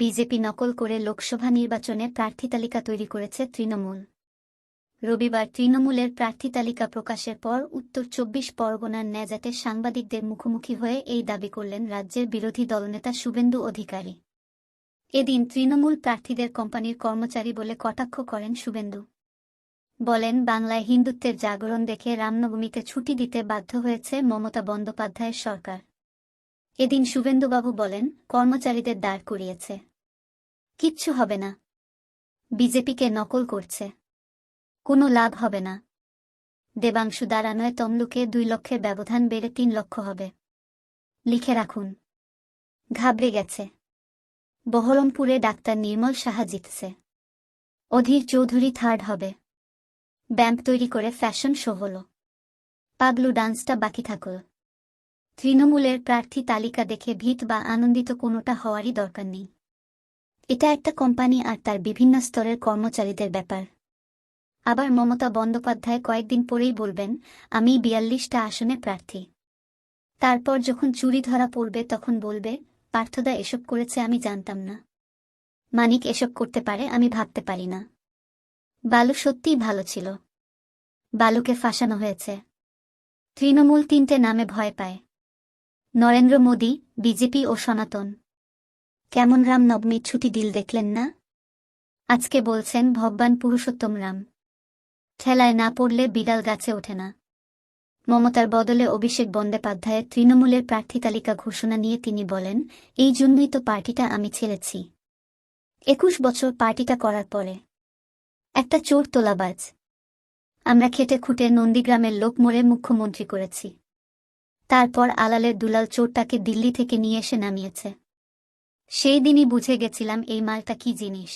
BJP নকল করে লোকসভা নির্বাচনে প্রার্থী তালিকা তৈরি করেছে তৃণমূল। রবিবার তৃণমূলের প্রার্থী তালিকা প্রকাশের পর উত্তর চব্বিশ পরগনার ন্যাজাটে সাংবাদিকদের মুখোমুখি হয়ে এই দাবি করলেন রাজ্যের বিরোধী দলনেতা শুভেন্দু অধিকারী। এদিন তৃণমূল প্রার্থীদের কোম্পানির কর্মচারী বলে কটাক্ষ করেন শুভেন্দু। বলেন, বাংলায় হিন্দুত্বের জাগরণ দেখে রামনবমীতে ছুটি দিতে বাধ্য হয়েছে মমতা বন্দ্যোপাধ্যায়ের সরকার। এদিন শুভেন্দুবাবু বলেন, কর্মচারীদের দাঁড় করিয়েছে। কিচ্ছু হবে না। বিজেপিকে নকল করছে। কোনো লাভ হবে না। দেবাংশু দাঁড়ানোয় তমলুকে দুই লক্ষের ব্যবধান বেড়ে তিন লক্ষ হবে। লিখে রাখুন। ঘাবড়ে গেছে। বহরমপুরে ডাক্তার নির্মল সাহা জিতছে। অধীর চৌধুরী থার্ড হবে। ব্যাম্প তৈরি করে ফ্যাশন শো হল। পাগলু ডান্সটা বাকি থাকল। তৃণমূলের প্রার্থী তালিকা দেখে ভীত বা আনন্দিত কোনোটা হওয়ারই দরকার নেই। এটা একটা কোম্পানি আর তার বিভিন্ন স্তরের কর্মচারীদের ব্যাপার। আবার মমতা বন্দ্যোপাধ্যায় কয়েকদিন পরেই বলবেন, আমি বিয়াল্লিশটা আসনে প্রার্থী। তারপর যখন চুরি ধরা পড়বে তখন বলবে, পার্থদা এসব করেছে আমি জানতাম না। মানিক এসব করতে পারে আমি ভাবতে পারি না। বালু সত্যিই ভালো ছিল। বালুকে ফাঁসানো হয়েছে। তৃণমূল তিনটে নামে ভয় পায়। নরেন্দ্র মোদী, বিজেপি ও সনাতন। কেমন রাম নবমীর ছুটি দিল দেখলেন না? আজকে বলছেন, ভগবান পুরুষোত্তম রাম। ঠেলায় না পড়লে বিড়াল গাছে ওঠে না। মমতার বদলে অভিষেক বন্দ্যোপাধ্যায়ের তৃণমূলের প্রার্থী তালিকা ঘোষণা নিয়ে তিনি বলেন, এই জন্যই তো পার্টিটা আমি ছেড়েছি। একুশ বছর পার্টিটা করার পরে। একটা চোর তোলাবাজ। আমরা খেটে খুঁটে নন্দীগ্রামের লোক মরে মুখ্যমন্ত্রী করেছি। তারপর আলালের দুলাল চোরটাকে দিল্লি থেকে নিয়ে এসে নামিয়েছে। সেই দিনই বুঝে গেছিলাম এই মালটা কি জিনিস।